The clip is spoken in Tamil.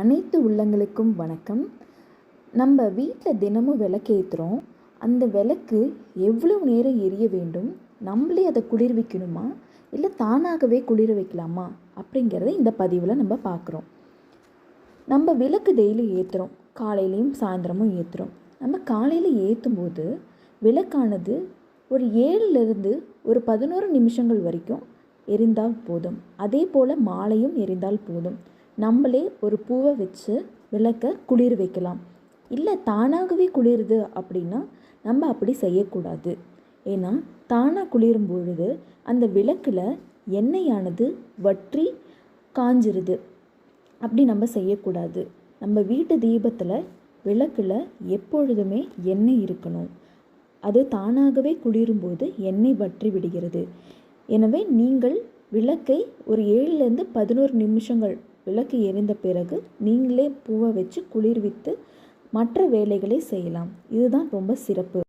அனைத்து உள்ளங்களுக்கும் வணக்கம். நம்ம வீட்டில் தினமும் விளக்கேற்றுறோம் அந்த விளக்கு எவ்வளவு நேரம் எரிய வேண்டும்? நம்மளே அதை குளிர்விக்கணுமா இல்லை தானாகவே குளிர வைக்கலாமா? அப்படிங்கிறத இந்த பதிவில் நம்ம பார்க்குறோம் நம்ம விளக்கு டெய்லி ஏற்றுறோம் காலையிலையும் சாயந்தரமும் ஏற்றுறோம் நம்ம காலையில் ஏற்றும் போது விளக்கானது ஒரு ஏழுலேருந்து ஒரு பதினோரு நிமிஷங்கள் வரைக்கும் எரிந்தால் போதும். அதே போல் மாலையும் எரிந்தால் போதும். நம்மளே ஒரு பூவை வச்சு விளக்க குளிர் வைக்கலாம். இல்லை தானாகவே குளிருது அப்படின்னா நம்ம அப்படி செய்யக்கூடாது. ஏன்னா தானாக குளிரும் பொழுது அந்த விளக்கில் எண்ணெயானது வற்றி காஞ்சிருது. அப்படி நம்ம செய்யக்கூடாது. நம்ம வீட்டு தீபத்தில் விளக்கில் எப்பொழுதுமே எண்ணெய் இருக்கணும். அது தானாகவே குளிரும்போது எண்ணெய் வற்றி விடுகிறது. எனவே நீங்கள் விளக்கை ஒரு ஏழுலேருந்து பதினோரு நிமிஷங்கள் விளக்கு எரிந்த பிறகு நீங்களே பூவை வச்சு குளிர்வித்து மற்ற வேலைகளை செய்யலாம். இதுதான் ரொம்ப சிறப்பு.